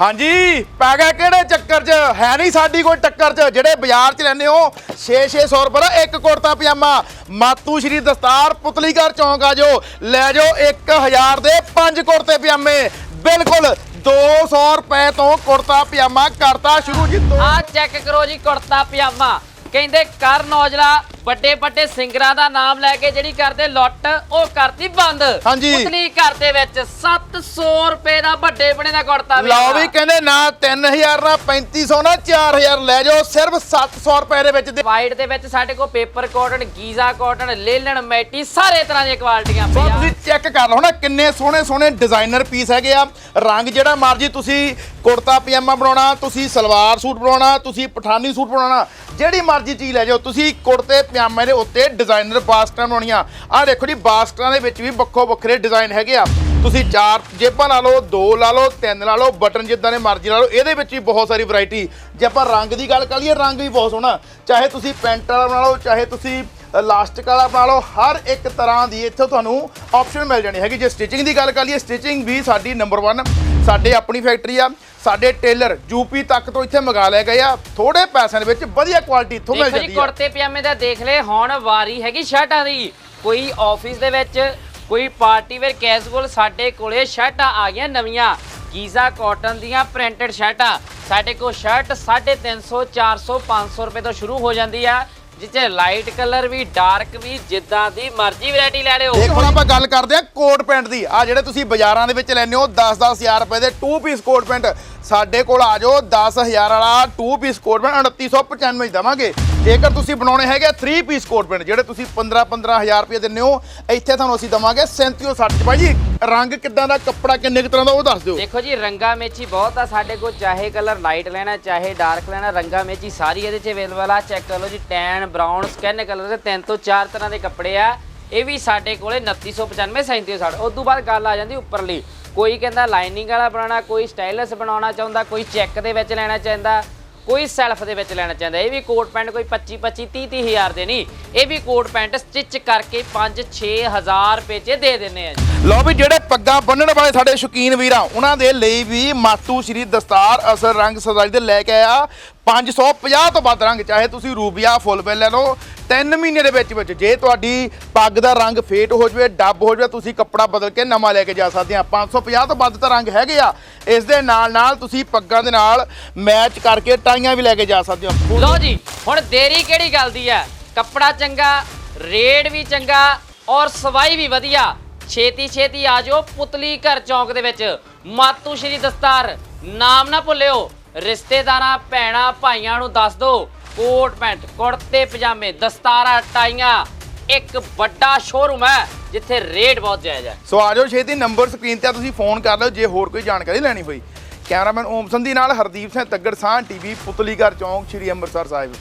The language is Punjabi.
ਹਾਂਜੀ, ਪੈ ਗਿਆ ਕਿਹੜੇ ਚੱਕਰ 'ਚ? ਹੈ ਨਹੀਂ ਸਾਡੀ ਕੋਈ ਟੱਕਰ 'ਚ। ਜਿਹੜੇ ਬਾਜ਼ਾਰ 'ਚ ਲੈਂਦੇ ਹੋ 6-600 ਰੁਪਏ ਦਾ ਇੱਕ ਕੁੜਤਾ ਪਜਾਮਾ। ਮਾਤੂ ਸ਼੍ਰੀ ਦਸਤਾਰ ਪੁਤਲੀਗਰ ਚੌਂਕ ਆ ਜਾਓ। ਲੈ ਜਾਓ 1000 ਦੇ ਪੰਜ ਕੁੜਤੇ ਪਜਾਮੇ। ਬਿਲਕੁਲ 200 ਰੁਪਏ ਤੋਂ ਕੁੜਤਾ ਪਜਾਮਾ ਕਰਤਾ ਸ਼ੁਰੂ ਜੀ। ਆ ਚੈੱਕ ਕਰੋ ਜੀ ਕੁੜਤਾ ਪਜਾਮਾ। ਕਹਿੰਦੇ ਕਰ ਨੌਜਲਾ ਵੱਡੇ ਵੱਡੇ ਸਿੰਗਰਾਂ ਦਾ ਨਾਮ ਲੈ ਕੇ ਜਿਹੜੀ ਕਰਦੇ ਲੁੱਟ ਉਹ ਕਰਤੀ ਬੰਦ। ਹਾਂਜੀ। ਉਤਲੀ ਘਰ ਦੇ ਵਿੱਚ 700 ਰੁਪਏ ਦਾ ਵੱਡੇ ਬਣੇ ਦਾ ਕੁੜਤਾ ਲਓ ਵੀ ਕਹਿੰਦੇ ਨਾ 3000 ਨਾ 3500 ਨਾ 4000 ਲੈ ਜਾਓ ਸਿਰਫ 700 ਰੁਪਏ ਦੇ ਵਿੱਚ ਦੇ ਵਾਈਟ ਦੇ ਵਿੱਚ ਸਾਡੇ ਕੋਲ paper cotton Giza cotton linen matty ਸਾਰੇ ਤਰ੍ਹਾਂ ਦੀਆਂ ਕੁਆਲਿਟੀਆਂ ਸੋ ਪਈਆਂ। ਤੁਸੀਂ ਚੈੱਕ ਕਰ ਲਓ ਨਾ ਕਿੰਨੇ ਸੋਹਣੇ ਸੋਹਣੇ ਡਿਜ਼ਾਈਨਰ ਪੀਸ ਹੈਗੇ ਆ। ਰੰਗ ਜਿਹੜਾ ਮਰਜ਼ੀ ਤੁਸੀਂ ਕੁੜਤਾ ਪਜਾਮਾ ਬਣਾਉਣਾ ਤੁਸੀਂ ਸਲਵਾਰ ਸੂਟ ਬਣਾਉਣਾ ਤੁਸੀਂ ਪਠਾਨੀ ਸੂਟ ਬਣਾਉਣਾ ਜਿਹੜੀ ਮਰਜ਼ੀ ਚੀਜ਼ ਲੈ ਜਾਓ ਤੁਸੀਂ ਕੁੜਤੇ ਪਜਾਮੇ ਦੇ ਉੱਤੇ ਡਿਜ਼ਾਈਨਰ ਬਾਸਕਟਾਂ ਬਣਾਉਣੀਆਂ। ਆਹ ਦੇਖੋ ਜੀ, ਬਾਸਕਟਾਂ ਦੇ ਵਿੱਚ ਵੀ ਵੱਖੋ ਵੱਖਰੇ ਡਿਜ਼ਾਈਨ ਹੈਗੇ ਆ। ਤੁਸੀਂ ਚਾਰ ਜੇਬਾਂ ਲਾ ਲਓ, ਦੋ ਲਾ ਲਓ, ਤਿੰਨ ਲਾ ਲਓ, ਬਟਨ ਜਿੱਦਾਂ ਦੇ ਮਰਜ਼ੀ ਲਾ ਲਓ, ਇਹਦੇ ਵਿੱਚ ਵੀ ਬਹੁਤ ਸਾਰੀ ਵੈਰਾਈਟੀ ਜੇ ਆਪਾਂ ਰੰਗ ਦੀ ਗੱਲ ਕਰੀਏ ਰੰਗ ਵੀ ਬਹੁਤ ਸੋਹਣਾ। ਚਾਹੇ ਤੁਸੀਂ ਪੈਂਟ ਵਾਲਾ ਬਣਾ ਲਓ, ਚਾਹੇ ਤੁਸੀਂ ਲਾਸਟਿਕ ਵਾਲਾ ਬਣਾ ਲਓ, ਹਰ ਇੱਕ ਤਰ੍ਹਾਂ ਦੀ ਇੱਥੇ ਤੁਹਾਨੂੰ ਆਪਸ਼ਨ ਮਿਲ ਜਾਣੀ ਹੈਗੀ। ਜੇ ਸਟਿਚਿੰਗ ਦੀ ਗੱਲ ਕਰੀਏ ਸਟਿਚਿੰਗ ਵੀ ਸਾਡੀ ਨੰਬਰ 1 ਸਾਡੇ ਆਪਣੀ ਫੈਕਟਰੀ ਆ ਸਾਡੇ ਟੇਲਰ ਯੂਪੀ ਤੱਕ ਤੋਂ ਇੱਥੇ ਮੰਗਾ ਲਏ ਗਏ ਆ। ਥੋੜੇ ਪੈਸਿਆਂ ਦੇ ਵਿੱਚ ਵਧੀਆ ਕੁਆਲਿਟੀ ਇੱਥੋਂ ਮਿਲ ਦੇਖੋ ਜੀ ਜਾਂਦੀ ਆ। ਕੁੜਤੇ ਪਜਾਮੇ ਦਾ ਦੇਖ ਲੈ ਹੁਣ ਵਾਰੀ ਹੈਗੀ ਸ਼ਰਟਾਂ ਦੀ। ਕੋਈ ਆਫਿਸ ਦੇ ਵਿੱਚ ਕੋਈ ਪਾਰਟੀ ਵੇਅਰ ਕੈਜੂਅਲ ਸਾਡੇ ਕੋਲੇ ਸ਼ਰਟਾਂ ਆ ਗਈਆਂ ਨਵੀਆਂ। ਗੀਜ਼ਾ ਕਾਟਨ ਦੀਆਂ ਪ੍ਰਿੰਟਡ ਸ਼ਰਟਾਂ। ਸਾਡੇ ਕੋਲ ਸ਼ਰਟ 350 400 500 ਰੁਪਏ ਤੋਂ ਸ਼ੁਰੂ ਹੋ ਜਾਂਦੀ ਆ। ਜਿੱਥੇ ਲਾਈਟ ਕਲਰ ਵੀ, ਡਾਰਕ ਵੀ, ਜਿੱਦਾਂ ਦੀ ਮਰਜ਼ੀ ਵੈਰਾਈਟੀ ਲੈ ਲਿਓ। ਦੇਖ, ਹੁਣ ਆਪਾਂ ਗੱਲ ਕਰਦੇ ਆ ਕੋਟ ਪੈਂਟ ਦੀ। ਆ ਜਿਹੜੇ ਤੁਸੀਂ ਬਾਜ਼ਾਰਾਂ ਦੇ ਵਿੱਚ ਲੈਂਦੇ ਹੋ 10-10000 ਰੁਪਏ ਦੇ 2 ਪੀਸ ਕੋਟ ਪੈਂਟ। ਸਾਡੇ ਕੋਲ ਆ ਜਾਓ 10000 ਵਾਲਾ 2 ਪੀਸ ਕੋਟ ਪੈਂਟ 2995 ਦਵਾਂਗੇ। ਜੇਕਰ ਤੁਸੀਂ ਬਣਾਉਣੇ ਹੈਗੇ 3 ਪੀਸ ਕੋਟ ਪੈਂਟ ਜਿਹੜੇ ਤੁਸੀਂ 15-15000 ਰੁਪਏ ਦਿੰਦੇ ਹੋ, ਇੱਥੇ ਤੁਹਾਨੂੰ ਅਸੀਂ ਦਵਾਂਗੇ 3760 ਭਾਈ ਰੰਗ ਕਿੱਦਾਂ ਦਾ, ਕੱਪੜਾ ਕਿੰਨੇ ਕੁ ਤਰ੍ਹਾਂ ਦਾ, ਉਹ ਦੱਸ ਦਿਓ। ਦੇਖੋ ਜੀ, ਰੰਗਾ ਮੇਚੀ ਬਹੁਤ ਆ ਸਾਡੇ ਕੋਲ, ਚਾਹੇ ਕਲਰ ਲਾਈਟ ਲੈਣਾ, ਚਾਹੇ ਡਾਰਕ ਲੈਣਾ, ਰੰਗਾ ਮੇਚੀ ਸਾਰੀ ਇਹਦੇ 'ਚ ਅਵੇਲੇਬਲ ਆ। ਚੈੱਕ ਕਰ ਲਓ ਜੀ ਟੈਨ ਬ੍ਰਾਊਨ ਸਕੈਨ ਕਲਰ ਦੇ ਤਿੰਨ ਤੋਂ ਚਾਰ ਤਰ੍ਹਾਂ ਦੇ ਕੱਪੜੇ ਆ। ਇਹ ਵੀ ਸਾਡੇ ਕੋਲੇ 2995 3760 ਉਸ ਤੋਂ ਬਾਅਦ ਗੱਲ ਆ ਜਾਂਦੀ ਉੱਪਰਲੀ। ਕੋਈ ਕਹਿੰਦਾ ਲਾਈਨਿੰਗ ਵਾਲਾ ਬਣਾਉਣਾ, ਕੋਈ ਸਟਾਈਲਸ ਬਣਾਉਣਾ ਚਾਹੁੰਦਾ, ਕੋਈ ਚੈੱਕ ਦੇ ਵਿੱਚ ਲੈਣਾ ਚਾਹੁੰਦਾ। ਕੋਈ ਸੈਲਫ ਦੇ ਵਿੱਚ ਲੈਣਾ ਚਾਹੁੰਦਾ। ਇਹ ਵੀ ਕੋਟ ਪੈਂਟ ਕੋਈ 25 25 30 30 ਹਜ਼ਾਰ ਦੇ ਨਹੀਂ। ਇਹ ਵੀ ਕੋਟ ਪੈਂਟ ਸਟਿਚ ਕਰਕੇ 5 6 ਹਜ਼ਾਰ ਰੁਪਏ 'ਚ ਦੇ ਦਿੰਨੇ ਆ ਜੀ। ਲਓ ਵੀ ਜਿਹੜੇ ਪੱਗਾਂ ਬੰਨਣ ਵਾਲੇ ਸਾਡੇ ਸ਼ੌਕੀਨ ਵੀਰਾਂ, ਉਹਨਾਂ ਦੇ ਲਈ ਵੀ ਮਾਤੂ ਸ਼੍ਰੀ ਦਸਤਾਰ ਅਸਰ ਰੰਗ ਸਜਾਈ ਦੇ ਲੈ ਕੇ ਆਇਆ। 550 ਤੋਂ ਵੱਧ ਰੰਗ, ਚਾਹੇ ਤੁਸੀਂ ਰੂਬੀਆ, ਫੁੱਲ ਬਿੱਲ ਲੈ ਲਓ 3 ਮਹੀਨੇ ਦੇ ਵਿੱਚ ਵਿੱਚ ਜੇ ਤੁਹਾਡੀ ਪੱਗ ਦਾ ਰੰਗ ਫੇਟ ਹੋ ਜਵੇ, ਡੱਬ ਹੋ ਜਵੇ, ਤੁਸੀਂ ਕੱਪੜਾ ਬਦਲ ਕੇ ਨਵਾਂ ਲੈ ਕੇ ਜਾ ਸਕਦੇ ਆ। 550 ਤੋਂ ਵੱਧ ਤਾਂ ਰੰਗ ਹੈਗੇ ਆ। ਇਸ ਦੇ ਨਾਲ ਨਾਲ ਤੁਸੀਂ ਪੱਗਾਂ ਦੇ ਨਾਲ ਮੈਚ ਕਰਕੇ ਟਾਈਆਂ ਵੀ ਲੈ ਕੇ ਜਾ ਸਕਦੇ ਹੋ। ਲਓ ਜੀ, ਹੁਣ ਦੇਰੀ ਕਿਹੜੀ ਗੱਲ ਦੀ ਹੈ? ਕੱਪੜਾ ਚੰਗਾ, ਰੇਟ ਵੀ ਚੰਗਾ ਔਰ ਸਵਾਈ ਵੀ ਵਧੀਆ। ਛੇਤੀ ਛੇਤੀ ਆ ਜਾਓ ਪੁਤਲੀ ਘਰ ਚੌਂਕ ਦੇ ਵਿੱਚ। ਮਾਤੂ ਸ਼੍ਰੀ ਦਸਤਾਰ, ਨਾਮ ਨਾ ਭੁੱਲਿਓ। ਰਿਸ਼ਤੇਦਾਰਾਂ ਭੈਣਾਂ ਭਾਈਆਂ ਨੂੰ ਦੱਸ ਦਿਓ ਕੋਟ ਪੈਂਟ ਕੁੜਤੇ ਪਜਾਮੇ ਦਸਤਾਰਾਂ ਟਾਈਆਂ ਇੱਕ ਵੱਡਾ ਸ਼ੋਰੂਮ ਹੈ ਜਿੱਥੇ ਰੇਟ ਬਹੁਤ ਜਾਇਜ਼ ਹੈ। ਸੋ ਆ ਜਾਓ ਛੇਤੀ ਨੰਬਰ ਸਕਰੀਨ ਤੇ ਆ, ਤੁਸੀਂ ਫੋਨ ਕਰ ਲਓ ਜੇ ਹੋਰ ਕੋਈ ਜਾਣਕਾਰੀ ਲੈਣੀ ਹੋਈ। ਕੈਮਰਾਮੈਨ ਓਮ ਸੰਧੀ ਨਾਲ ਹਰਦੀਪ ਸਿੰਘ ਤੱਗੜ ਸਾਹ ਟੀਵੀ ਪੁਤਲੀਗਰ ਚੌਂਕ ਸ਼੍ਰੀ ਅੰਮ੍ਰਿਤਸਰ ਸਾਹਿਬ।